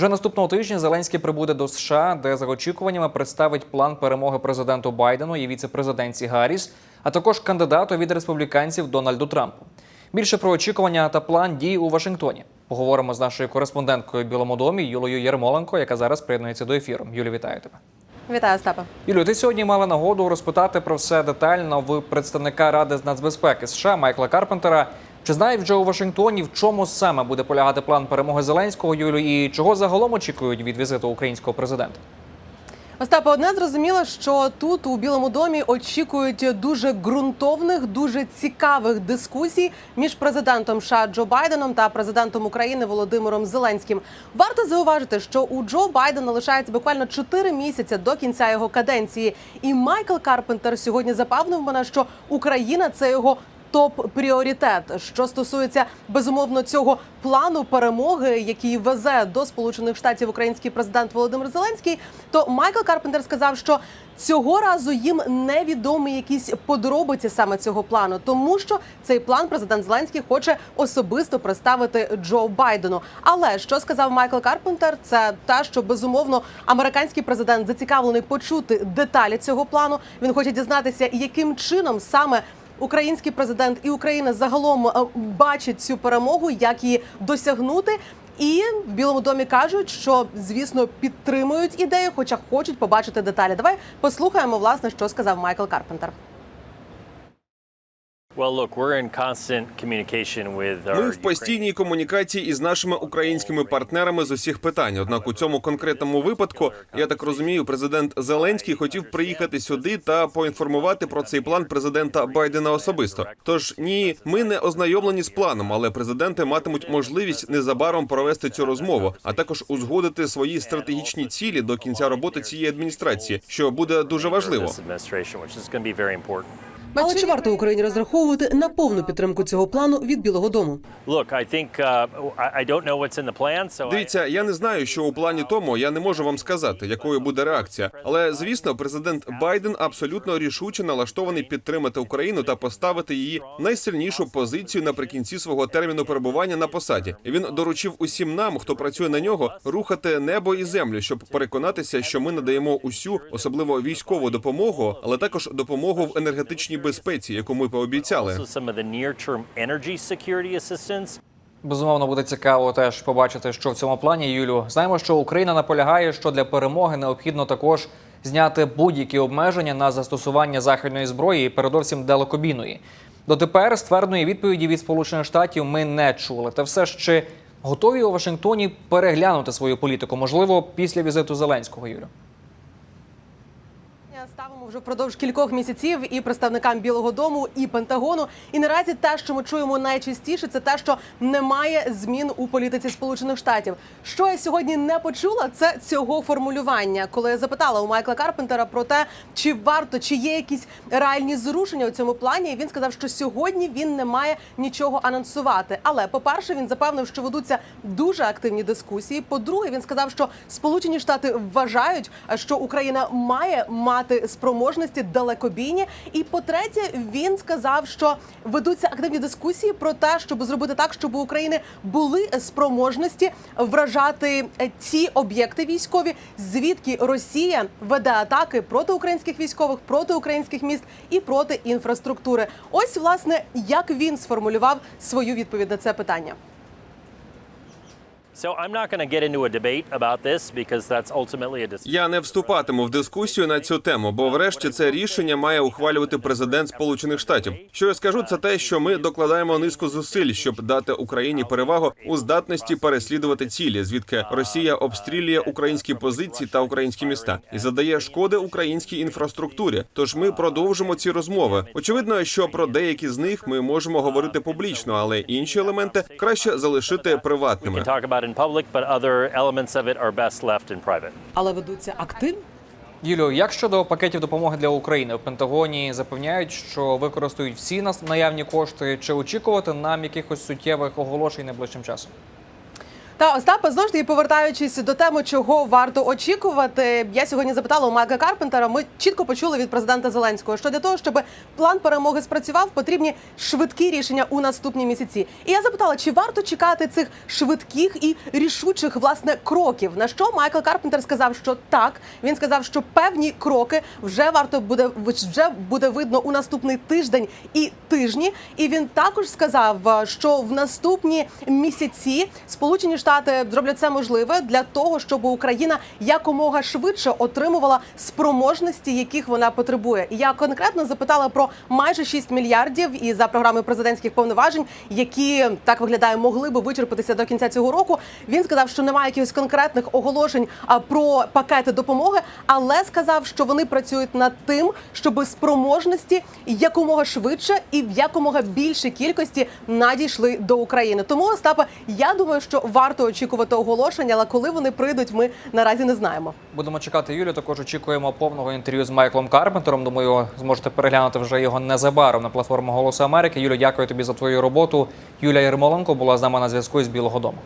Вже наступного тижня Зеленський прибуде до США, де за очікуваннями представить план перемоги президенту Байдену і віце-президентці Гарріс, а також кандидату від республіканців Дональду Трампу. Більше про очікування та план дій у Вашингтоні. Поговоримо з нашою кореспонденткою Білому домі Юлою Єрмоленко, яка зараз приєднується до ефіру. Юлі, вітаю тебе. Вітаю, Остапе. Юлю, ти сьогодні мала нагоду розпитати про все детально в представника Ради з нацбезпеки США Майкла Карпентера. Чи знають вже у Вашингтоні, в чому саме буде полягати план перемоги Зеленського Юлю, і чого загалом очікують від візиту українського президента? Остапе, одне зрозуміло, що тут у Білому домі очікують дуже ґрунтовних, дуже цікавих дискусій між президентом США Джо Байденом та президентом України Володимиром Зеленським. Варто зауважити, що у Джо Байдена лишається буквально 4 місяці до кінця його каденції. І Майкл Карпентер сьогодні запевнив мене, що Україна це його. Топ-пріоритет, що стосується безумовно цього плану перемоги, який везе до Сполучених Штатів український президент Володимир Зеленський, то Майкл Карпентер сказав, що цього разу їм невідомі якісь подробиці саме цього плану, тому що цей план президент Зеленський хоче особисто представити Джо Байдену. Але що сказав Майкл Карпентер, це те, що безумовно американський президент зацікавлений почути деталі цього плану. Він хоче дізнатися, яким чином саме. Український президент і Україна загалом е, бачать цю перемогу, як її досягнути. І в Білому домі кажуть, що звісно підтримують ідею, хоча хочуть побачити деталі. Давай послухаємо власне, що сказав Майкл Карпентер. Ми в постійній комунікації із нашими українськими партнерами з усіх питань. Однак у цьому конкретному випадку, я так розумію, президент Зеленський хотів приїхати сюди та поінформувати про цей план президента Байдена особисто. Тож ні, ми не ознайомлені з планом, але президенти матимуть можливість незабаром провести цю розмову, а також узгодити свої стратегічні цілі до кінця роботи цієї адміністрації, що буде дуже важливо. Але чи варто Україні розраховувати на повну підтримку цього плану від Білого Дому? Uh, Дивіться, я не знаю, що у плані тому я не можу вам сказати, якою буде реакція. Але звісно, президент Байден абсолютно рішуче налаштований підтримати Україну та поставити її найсильнішу позицію наприкінці свого терміну перебування на посаді. Він доручив усім нам, хто працює на нього, рухати небо і землю, щоб переконатися, що ми надаємо усю, особливо військову допомогу, але також допомогу в енергетичній безпеці, яку ми пообіцяли. also some of the near-term energy security assistance. Безумовно, буде цікаво теж побачити, що в цьому плані Юлю. Знаємо, що Україна наполягає, що для перемоги необхідно також зняти будь-які обмеження на застосування західної зброї, передовсім далекобійної. Дотепер ствердної відповіді від Сполучених Штатів ми не чули. Та все ж чи готові у Вашингтоні переглянути свою політику? Можливо, після візиту Зеленського Юлю. Ставимо вже впродовж кількох місяців і представникам Білого Дому, і Пентагону. І наразі те, що ми чуємо найчастіше, це те, що немає змін у політиці Сполучених Штатів. Що я сьогодні не почула, це цього формулювання. Коли я запитала у Майкла Карпентера про те, чи варто, чи є якісь реальні зрушення у цьому плані, він сказав, що сьогодні він не має нічого анонсувати. Але по-перше, він запевнив, що ведуться дуже активні дискусії. По-друге, він сказав, що Сполучені Штати вважають, що Україна має мати спроможності далекобійні. І по-третє, він сказав, що ведуться активні дискусії про те, щоб зробити так, щоб у України були спроможності вражати ті об'єкти військові, звідки Росія веде атаки проти українських військових, проти українських міст і проти інфраструктури. Ось власне як він сформулював свою відповідь на це питання. Я не вступатиму в дискусію на цю тему, бо врешті це рішення має ухвалювати президент Сполучених Штатів. Що я скажу, це те, що ми докладаємо низку зусиль, щоб дати Україні перевагу у здатності переслідувати цілі, звідки Росія обстрілює українські позиції та українські міста і задає шкоди українській інфраструктурі. Тож ми продовжимо ці розмови. Очевидно, що про деякі з них ми можемо говорити публічно, але інші елементи краще залишити приватними. In public, but other elements of it are best left in private. Але ведуться актив. Юлю, як щодо пакетів допомоги для України в Пентагоні запевняють, що використають всі нас наявні кошти, чи очікувати нам якихось суттєвих оголошень найближчим часом? Та Остапе, знову ж таки повертаючись до теми, чого варто очікувати. Я сьогодні запитала у Майка Карпентера. Ми чітко почули від президента Зеленського, що для того, щоб план перемоги спрацював, потрібні швидкі рішення у наступні місяці. І я запитала, чи варто чекати цих швидких і рішучих власне кроків. На що Майкл Карпентер сказав, що так. Він сказав, що певні кроки вже варто буде вже буде видно у наступний тиждень і тижні. І він також сказав, що в наступні місяці Сполучені Штати зроблять все можливе для того, щоб Україна якомога швидше отримувала спроможності, яких вона потребує. І я конкретно запитала про майже 6 мільярдів і за програмою президентських повноважень, які так виглядає, могли би вичерпатися до кінця цього року. Він сказав, що немає якихось конкретних оголошень про пакети допомоги, але сказав, що вони працюють над тим, щоб спроможності якомога швидше і в якомога більшій кількості надійшли до України. Тому Остапа, я думаю, що варто очікувати оголошення, але коли вони прийдуть, ми наразі не знаємо. Будемо чекати Юлю. Також очікуємо повного інтерв'ю з Майклом Карпентером. Думаю, зможете переглянути вже його незабаром на платформу Голосу Америки. Юлю, дякую тобі за твою роботу. Юлія Єрмоленко була з нами на зв'язку із Білого Дому.